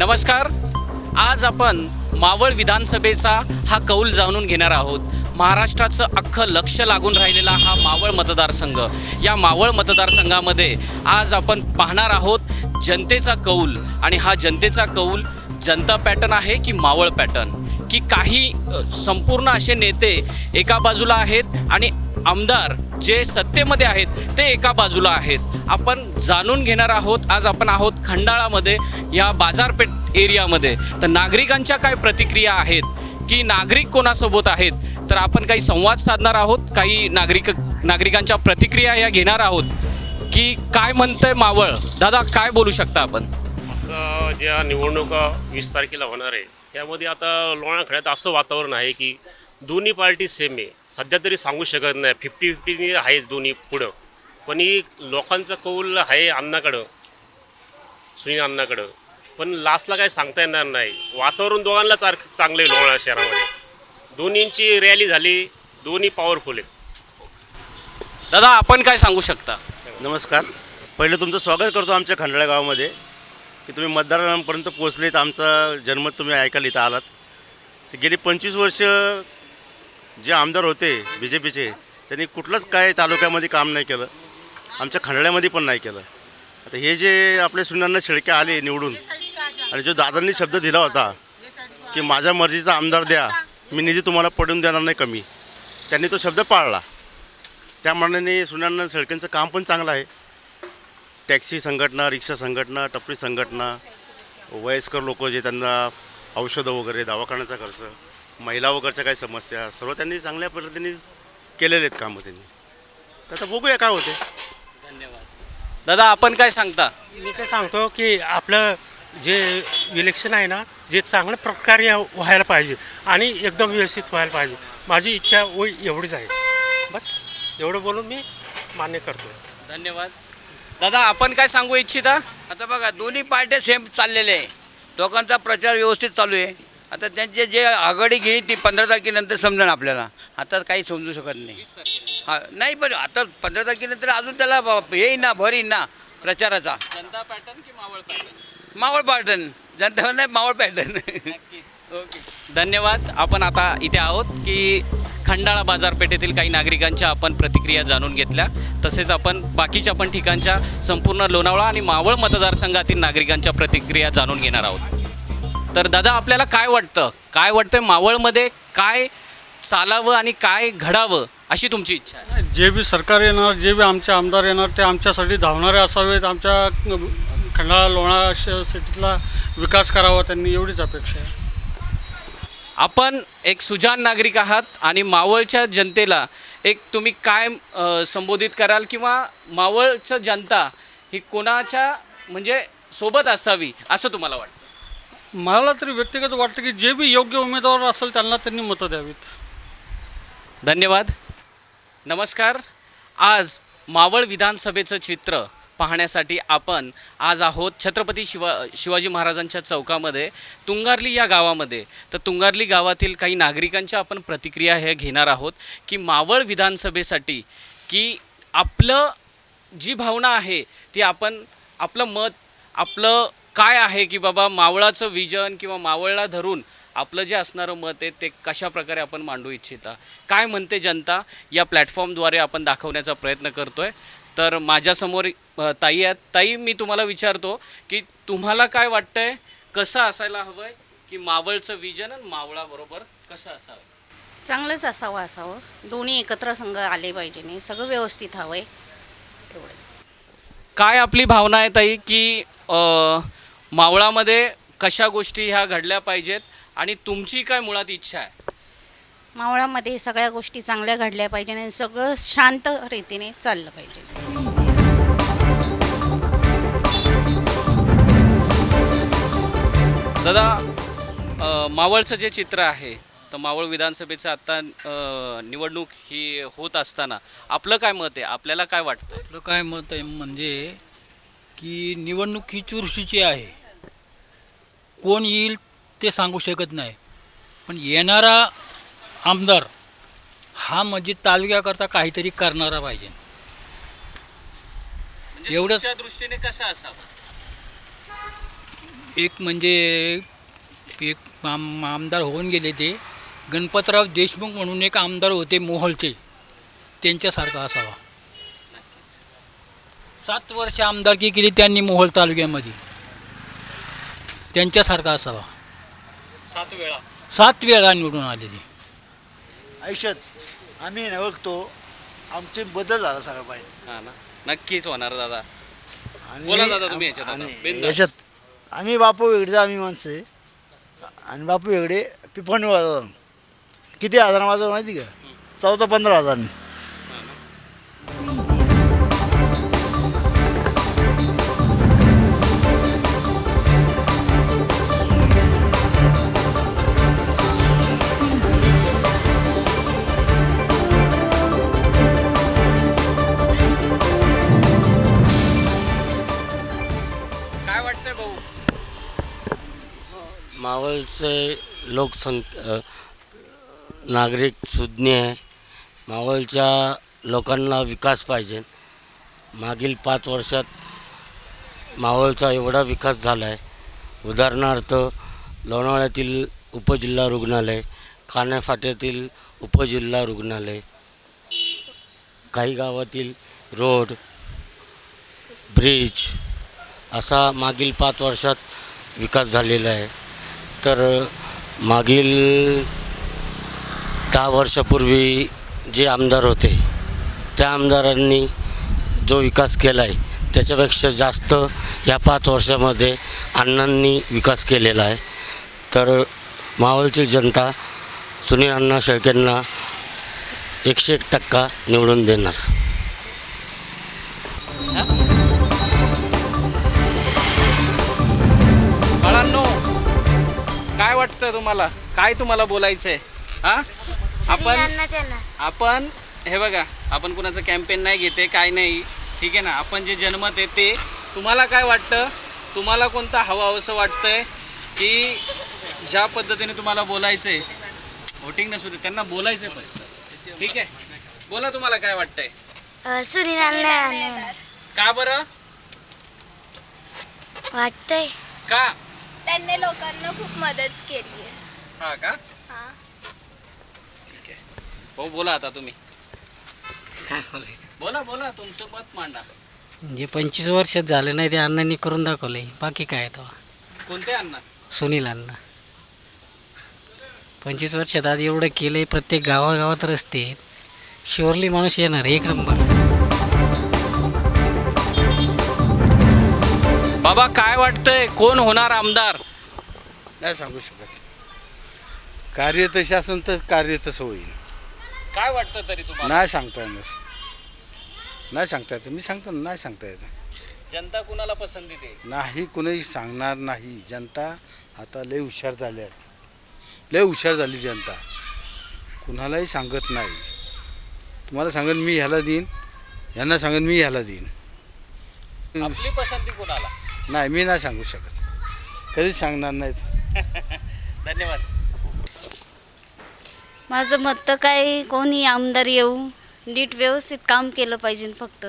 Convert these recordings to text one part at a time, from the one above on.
नमस्कार. आज आपण मावळ विधानसभेचा हा कौल जाणून घेणार आहोत. महाराष्ट्राचं अख्खं लक्ष लागून राहिलेला हा मावळ मतदारसंघ. या मावळ मतदारसंघामध्ये आज आपण पाहणार आहोत जनतेचा कौल. आणि हा जनतेचा कौल जनता पॅटर्न आहे की मावळ पॅटर्न? की काही संपूर्ण असे नेते एका बाजूला आहेत आणि आमदार जे सत्तेमध्ये आहेत ते एका बाजूला आहेत. आपण जाणून घेणार आहोत आज आपण आहोत खंडाळामध्ये या बाजारपेठ एरियामध्ये. तर नागरिकांच्या काय प्रतिक्रिया आहेत की नागरिक कोणासोबत आहेत तर आपण काही संवाद साधणार आहोत काही नागरिक नागरिकांच्या प्रतिक्रिया या घेणार आहोत की काय म्हणतंय मावळ? दादा काय बोलू शकता आपण? आता ज्या निवडणुका वीस तारखेला होणार आहे त्यामध्ये आता लोणाखळ्यात असं वातावरण आहे की दोन्ही पार्टी सेम आहे. सध्या तरी सांगू शकत नाही. फिफ्टी फिफ्टी आहेच दोन्ही पुढं. पण ही लोकांचा कौल आहे अण्णाकडं. सुनील अण्णाकडं. पण लास्टला काही सांगता येणार नाही. वातावरण दोघांना चार चांगलं आहे लोणाळा शहरामध्ये. दोन्हींची रॅली झाली. दोन्ही पॉवरफुल आहेत. दादा आपण काय सांगू शकता? नमस्कार. पहिले तुमचं स्वागत करतो आमच्या खंडाळा गावामध्ये. की तुम्ही मतदारांपर्यंत पोहोचलेत. आमचा जन्मत तुम्ही ऐकायला इथं आलात. ते गेली पंचवीस वर्ष जे आमदार होते बी जे पीचे त्यांनी कुठलंच काय तालुक्यामध्ये काम नाही केलं. आमच्या खंडाळ्यामध्ये पण नाही केलं. आता हे जे आपले सुनांना शेळके आले निवडून आणि जो दादांनी शब्द दिला होता की माझ्या मर्जीचा आमदार द्या मी निधी तुम्हाला पडून देणार नाही कमी. त्यांनी तो शब्द पाळला. त्यामानाने सुनांना शेळकेंचं काम पण चांगलं आहे. टॅक्सी संघटना रिक्षा संघटना टपरी संघटना वयस्कर लोक जे त्यांना औषधं वगैरे दवाखान्याचा खर्च महिला वगैरेच्या काही समस्या सर्व त्यांनी चांगल्या पद्धतीने केलेले आहेत कामं त्यांनी. तर आता बघूया काय होते. धन्यवाद. दादा आपण काय सांगता? मी काय सांगतो की आपलं जे इलेक्शन आहे ना जे चांगल्या प्रकारे व्हायला पाहिजे आणि एकदम व्यवस्थित व्हायला पाहिजे. माझी इच्छा व एवढीच आहे. बस एवढं बोलून मी मान्य करतो धन्यवाद. दादा आपण काय सांगू इच्छिता? आता बघा दोन्ही पार्ट्या सेम चाललेल्या आहे. दोघांचा प्रचार व्यवस्थित चालू आहे. आता त्यांचे जे आघाडी घेईन ती पंधरा तारखेनंतर समजेल आपल्याला. आता काही समजू शकत नाही. हा नाही पण आता पंधरा तारखेनंतर अजून त्याला ब- येईन ना भर येईन ना प्रचाराचा. जनता पॅटर्न की मावळ पॅटर्न? मावळ पॅटर्न. जनता नाही मावळ पॅटर्न. ओके. धन्यवाद. आपण आता इथे आहोत की खंडाळा बाजारपेठेतील काही नागरिकांच्या आपण प्रतिक्रिया जाणून घेतल्या. तसेच आपण बाकीच्या पण ठिकाणच्या संपूर्ण लोणावळा आणि मावळ मतदारसंघातील नागरिकांच्या प्रतिक्रिया जाणून घेणार आहोत. तर दादा आपल्याला काय वाटतं? काय वाटतं मावळमध्ये काय चालावं आणि काय घडावं अशी तुमची इच्छा आहे? जे बी सरकार येणार जे बी आमचे आमदार येणार ते आमच्यासाठी धावणारे असावेत. आमच्या खंडाळा लोणा सिटीतला विकास करावा त्यांनी एवढीच अपेक्षा आहे. आपण एक सुजान नागरिक आहात आणि मावळच्या जनतेला एक तुम्ही काय संबोधित कराल किंवा मावळचं जनता ही कोणाच्या म्हणजे सोबत असावी असं तुम्हाला वाटतं? मला तरी व्यक्तिगत वाटतं की जे बी योग्य उमेदवार असेल त्यांना त्यांनी मतं द्यावीत. धन्यवाद. नमस्कार. आज मावळ विधानसभेचं चित्र पाहण्यासाठी आपण आज आहोत छत्रपती शिवा शिवाजी महाराजांच्या चौकामध्ये तुंगारली या गावामध्ये. तर तुंगारली गावातील काही नागरिकांच्या आपण प्रतिक्रिया हे घेणार आहोत की मावळ विधानसभेसाठी की आपलं जी भावना आहे ती आपण आपलं मत आपलं काय आहे की बाबा मावळाचं विजन किंवा मावळला धरून आपलं जे असणारं मत आहे ते कशा प्रकारे आपण मांडू इच्छिता? काय म्हणते जनता? या प्लॅटफॉर्मद्वारे आपण दाखवण्याचा प्रयत्न करतोय. तर माझ्यासमोर ताई आहेत. ताई मी तुम्हाला विचारतो की तुम्हाला काय वाटतंय? कसं असायला हवंय की मावळचं विजन आणि मावळाबरोबर कसं असावं? चांगलंच असावं असावं. दोन्ही एकत्र संघ आले पाहिजे नाही. सगळं व्यवस्थित हवं आहे एवढं. काय आपली भावना आहे ताई की अ, मावळामध्ये कशा गोष्टी ह्या घडल्या पाहिजेत आणि तुमची काय मुळात इच्छा आहे? मावळामध्ये सगळ्या गोष्टी चांगल्या घडल्या पाहिजे आणि सगळं शांत रीतीने चाललं पाहिजे. दादा अ, मावळचं जे चित्र आहे तर मावळ विधानसभेचं आत्ता अ, निवडणूक ही होत असताना आपलं काय मत आहे? आपल्याला काय वाटतं? आपलं काय मत आहे म्हणजे की निवडणूक ही चुरशीची आहे. कोण येईल ते सांगू शकत नाही. पण येणारा आमदार हा म्हणजे तालुक्याकरता काहीतरी करणारा पाहिजे. म्हणजे एवढंच- दृष्टीने कसं असावं? एक म्हणजे एक आम आमदार होऊन गेले ते. गणपतराव देशमुख म्हणून एक आमदार होते मोहोळचे. त्यांच्यासारखा असावा. सात वर्ष आमदारकी केली त्यांनी मोहोळ तालुक्यामध्ये. त्यांच्यासारखा असावा. सात वेळा. सात वेळा निवडून आले ते आयुष्यात आम्ही नाही ओळखतो आमचे बदल झाला सगळं पाहिजे हा ना. नक्कीच होणार दादा. आणि बोला दादा तुम्ही याच्यात आता. आणि बिनधास्त. याच्यात आम्ही बापू वेगळेच आम्ही माणसं. आहे आणि बापू वेगळे पिफण वाजवून किती हजार वाजवून माहिती का? चौदा पंधरा हजार काय भाऊ. मावळचे लोकसंख नागरिक सुज्ञ आहे. मावळच्या लोकांना विकास पाहिजे. मागील पाच वर्षात मावळचा एवढा विकास झाला आहे उदाहरणार्थ लोणावळ्यातील उपजिल्हा रुग्णालय खाण्याफाट्यातील उपजिल्हा रुग्णालय काही गावातील रोड ब्रिज असा मागील पाच वर्षात विकास झालेला आहे. तर मागील दहा वर्षापूर्वी जे आमदार होते त्या आमदारांनी जो विकास केला आहे त्याच्यापेक्षा जास्त या पाच वर्षामध्ये अण्णांनी विकास केलेला आहे. तर मावळची जनता सुनील अण्णा शेळकेंना एकशे एक टक्का निवडून देणार. काय वाटतं तुम्हाला? काय तुम्हाला बोलायचंय? हा? आपण आपण हे बघा आपण कुणाचं कॅम्पेन नाही घेते काय नाही. ठीक आहे ना? आपण जे जन्मत आहे ते तुम्हाला काय वाटतं? तुम्हाला कोणतं हवं असं वाटतंय? की ज्या पद्धतीने तुम्हाला बोलायचंय व्होटिंग नसू दे त्यांना बोलायचंय पण. ठीक आहे? बोला तुम्हाला काय वाटतंय. सुनील का बरं? वाटतंय. का? त्यांनी लोकांना खूप मदत केली आहे. हा का? हा. ठीक आहे. भाऊ बोला आता तुम्ही. काय बोलायचं? बोला बोला तुमचं मत मांडा. जे पंचवीस वर्षात झाले नाही ते अण्णांनी करून दाखवले बाकी काय तो? कोणते अण्णा? सुनील अण्णा. पंचवीस वर्षात आज एवढं केलंय प्रत्येक गावागावात रस्ते आहेत. शिवरली माणूस येणार एक नंबर. बाबा काय वाटतंय? कोण होणार आमदार? नाही सांगू शकत. कार्य तसे असेल तर कार्य तसं होईल. काय वाटतं तरी तुम्हाला? नाही सांगता येणार. नाही सांगता येतं. मी सांगतो ना नाही सांगता येतं. जनता कुणाला पसंती देईल नाही कुणीही सांगणार नाही. जनता आता लय हुशार झाल्यात लय हुशार झाली जनता. कुणालाही सांगत नाही. तुम्हाला सांगेन मी ह्याला देईन. यांना सांगेन मी ह्याला देईन. आपली पसंती कुणाला? नाही मी नाही सांगू शकत. कधीच सांगणार नाहीत. धन्यवाद. माझं मत तर काय कोणी आमदार येऊ नीट व्यवस्थित काम केलं पाहिजे फक्त.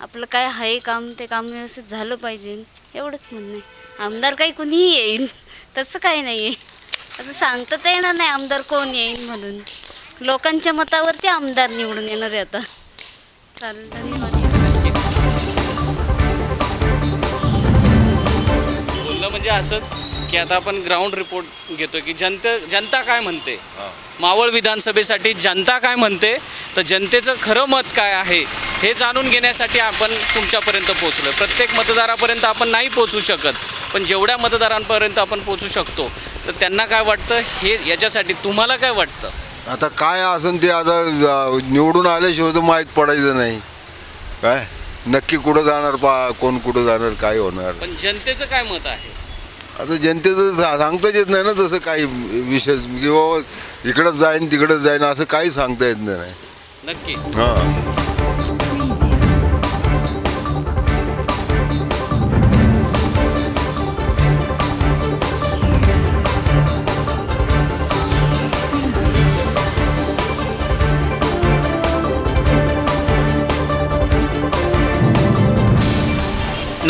आपलं काय आहे काम ते काम व्यवस्थित झालं पाहिजे. एवढंच म्हणणं आहे. आमदार काही कुणीही येईल तसं काही नाही आहे असं सांगता तर येणार नाही आमदार कोण येईल म्हणून. लोकांच्या मतावरती आमदार निवडून येणार आहे आता. चालेल धन्यवाद. म्हणजे असंच की आता आपण ग्राउंड रिपोर्ट घेतो की जनता जनता काय म्हणते? मावळ विधानसभेसाठी जनता काय म्हणते? तर जनतेचं खरं मत काय आहे हे जाणून घेण्यासाठी आपण तुमच्यापर्यंत पोहोचलो प्रत्येक मतदारापर्यंत आपण नाही पोचू शकत पण जेवढ्या मतदारांपर्यंत आपण पोचू शकतो तर त्यांना काय वाटतं? हे याच्यासाठी तुम्हाला काय वाटतं? आता काय असेल ते आता निवडून आल्याशिवाय तर माहीत पडायचं नाही. काय? नक्की कुठं जाणार पा कोण कुठं जाणार काय होणार? पण जनतेचं काय मत आहे? आता जनतेचं सा- सांगताच येत नाही ना तसं काही विशेष किंवा इकडंच जाईन तिकडंच जाईन असं काही सांगता येत नाही. नक्की. हां.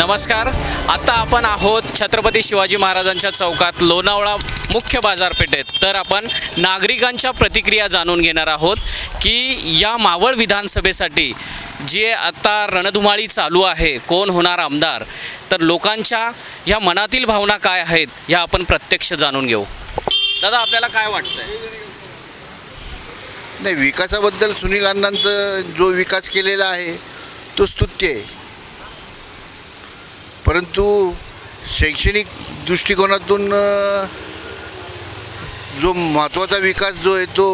नमस्कार. आता आपण आहोत छत्रपती शिवाजी महाराजांच्या चौकात लोणावळा मुख्य बाजारपेठेत. तर आपण नागरिकांच्या प्रतिक्रिया जाणून घेणार आहोत की या मावळ विधानसभेसाठी जे आता रणधुमाळी चालू आहे कोण होणार आमदार? तर लोकांच्या ह्या मनातील भावना काय आहेत ह्या आपण प्रत्यक्ष जाणून घेऊ. दादा आपल्याला काय वाटतंय? नाही विकासाबद्दल सुनील अण्णांचं जो विकास केलेला आहे तो स्तुत्य आहे. परंतु शैक्षणिक दृष्टिकोनातून जो महत्त्वाचा विकास जो आहे तो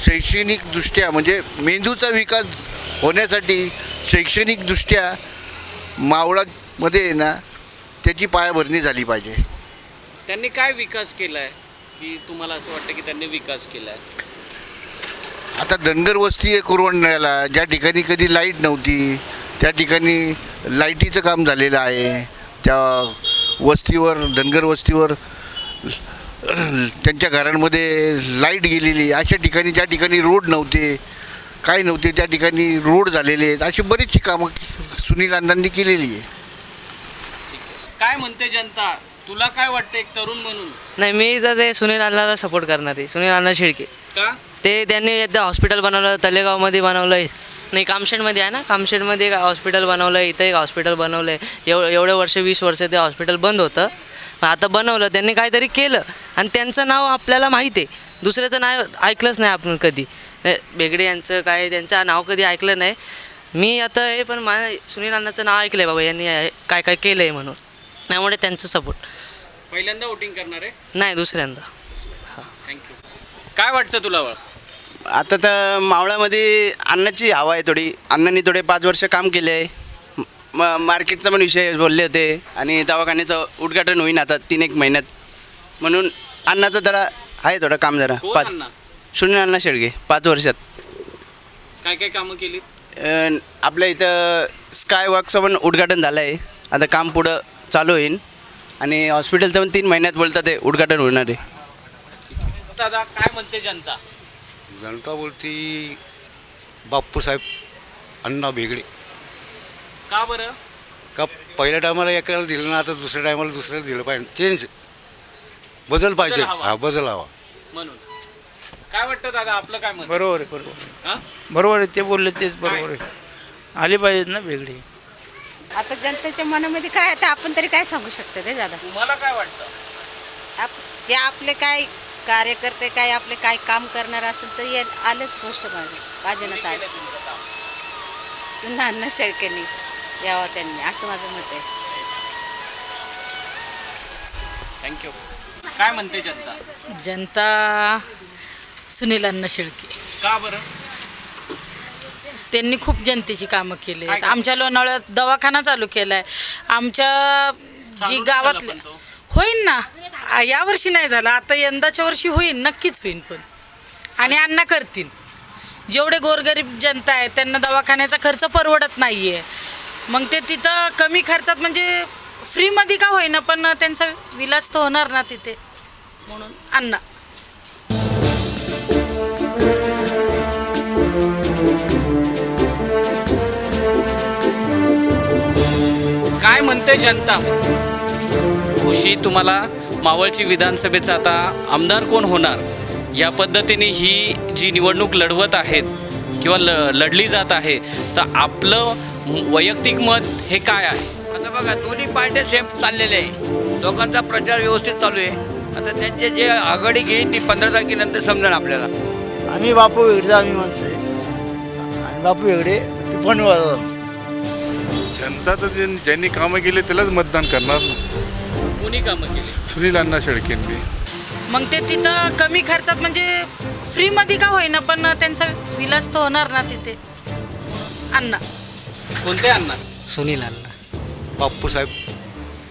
शैक्षणिकदृष्ट्या म्हणजे मेंदूचा विकास होण्यासाठी शैक्षणिकदृष्ट्या मावळामध्ये आहे ना त्याची पायाभरणी झाली पाहिजे. त्यांनी काय विकास केला आहे की तुम्हाला असं वाटतं की त्यांनी विकास केला आहे आता धनगर वस्ती आहे कुरवंड्याला ज्या ठिकाणी कधी लाइट नव्हती त्या ठिकाणी लाईटीचं काम झालेलं आहे. त्या वस्तीवर धनगर वस्तीवर त्यांच्या घरांमध्ये लाइट गेलेली अशा ठिकाणी ज्या ठिकाणी रोड नव्हते काय नव्हते त्या ठिकाणी रोड झालेले आहेत. अशी बरीचशी कामं सुनील अण्णांनी केलेली आहे. काय म्हणते जनता? तुला काय वाटतं एक तरुण म्हणून? नाही मी तर ते सुनील अण्णाला सपोर्ट करणार आहे. सुनील अण्णा शेळके का? ते त्यांनी एकदा हॉस्पिटल बनवलं तलेगावमध्ये बनवलं आहे नाही कामशेडमध्ये आहे ना? कामशेडमध्ये एक हॉस्पिटल बनवलं आहे इथं एक हॉस्पिटल बनवलं आहे एव एवढे वर्ष वीस वर्ष ते हॉस्पिटल बंद होतं. पण आता बनवलं त्यांनी काहीतरी केलं. आणि त्यांचं नाव आपल्याला माहीत आहे. दुसऱ्याचं नाव ऐकलंच नाही आपण कधी. बेगडे यांचं काय त्यांचं नाव कधी ऐकलं नाही. मी आता हे पण मा सुनील अण्णाचं नाव ऐकलं आहे बाबा यांनी हे काय काय केलं आहे म्हणून. त्यामुळे त्यांचं सपोर्ट पहिल्यांदा वोटिंग करणार आहे? नाही दुसऱ्यांदा. थँक्यू काय वाटतं तुला आता तर मावळामध्ये अन्नाची हवा आहे थोडी. अण्णांनी थोडे पाच वर्ष काम केले. आहे म मार्केटचा पण विषय बोलले होते. आणि दवाखान्याचं उद्घाटन होईन आता तीन एक महिन्यात. म्हणून अण्णाचं जरा आहे थोडं काम जरा. कोण पाच अण्णा? शून्य अण्णा शेडगे पाच वर्षात. काय काय कामं केली? आपल्या इथं स्काय वॉकचं पण उद्घाटन झालं आहे आता काम पुढं चालू होईल आणि हॉस्पिटलचं पण तीन महिन्यात बोलतात ते उद्घाटन होणार आहे. दादा काय म्हणते जनता? जनता बोलती बाप्पूसाहेब अण्णा बेगडे. का बरं? का पहिल्या टायमाला एकाला दिलं ना आता दुसऱ्या टायमाला दुसऱ्याला दिलं पाहिजे. चेंज बदल पाहिजे. हवा. हा बदल हवा. म्हणून. काय वाटतं दादा आपलं काय मत? बरोबर आहे बरोबर हा? बरोबर आहे ते बोलले तेच बरोबर आहे. आली पाहिजेत ना वेगळी आता जनतेच्या मनामध्ये काय आहे ते आपण तरी काय सांगू शकतो ते दादा? तुम्हाला काय वाटतं? आप जे आपले काय कार्यकर्ते काय आपले काय काम करणार असेल तर ये आलेच गोष्ट पाहिजे. पाहिजे ना काय अण्णा शेळकेनी यावं त्यांनी असं माझं मत आहे. थँक्यू काय म्हणते जनता? जनता सुनील अण्णा शेळके. का बरं? त्यांनी खूप जनतेची कामं केली आहेत? आमच्या लोणावळ्यात दवाखाना चालू केला आहे आमच्या जी चालू गावातले झाला पण तो. होईन ना. आ, यावर्षी नाही झालं. आता यंदाच्या वर्षी होईन नक्कीच होईन पण. आणि अण्णा करतील. जेवढे गोरगरीब जनता आहे त्यांना दवाखान्याचा खर्च परवडत नाही आहे मग ते तिथं कमी खर्चात म्हणजे फ्रीमध्ये का होईना पण त्यांचा विलास तर होणार ना तिथे. म्हणून अण्णा. काय म्हणते जनता? उशी तुम्हाला? मावळची विधानसभेचा आता आमदार कोण होणार? या पद्धतीने ही जी निवडणूक लढवत आहेत किंवा ल लढली जात आहे तर आपलं वैयक्तिक मत हे काय आहे? आता बघा दोन्ही पार्ट्या सेम चाललेल्या आहे. लोकांचा प्रचार व्यवस्थित चालू आहे. आता त्यांचे जे आघाडी घेईन ती पंधरा तारखेनंतर समजेल आपल्याला. आम्ही बापू वेगळेचा आम्ही माणसं आहे. आणि बापू वेगळे पण जनता तर ज्यांनी ज्यांनी कामं केले त्यालाच मतदान करणार ना. कोणी कामं केली. सुनील अण्णा शेळकेंनी मग ते तिथं कमी खर्चात म्हणजे फ्रीमध्ये का होईना पण त्यांचा विलाज तर होणार ना तिथे. अण्णा. कोणते अण्णा? सुनील अण्णा. बाप्पूसाहेब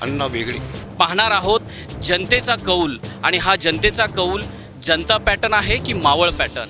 अण्णा बेगडे पाहणार आहोत जनतेचा कौल. आणि हा जनतेचा कौल जनता पॅटर्न आहे की मावळ पॅटर्न?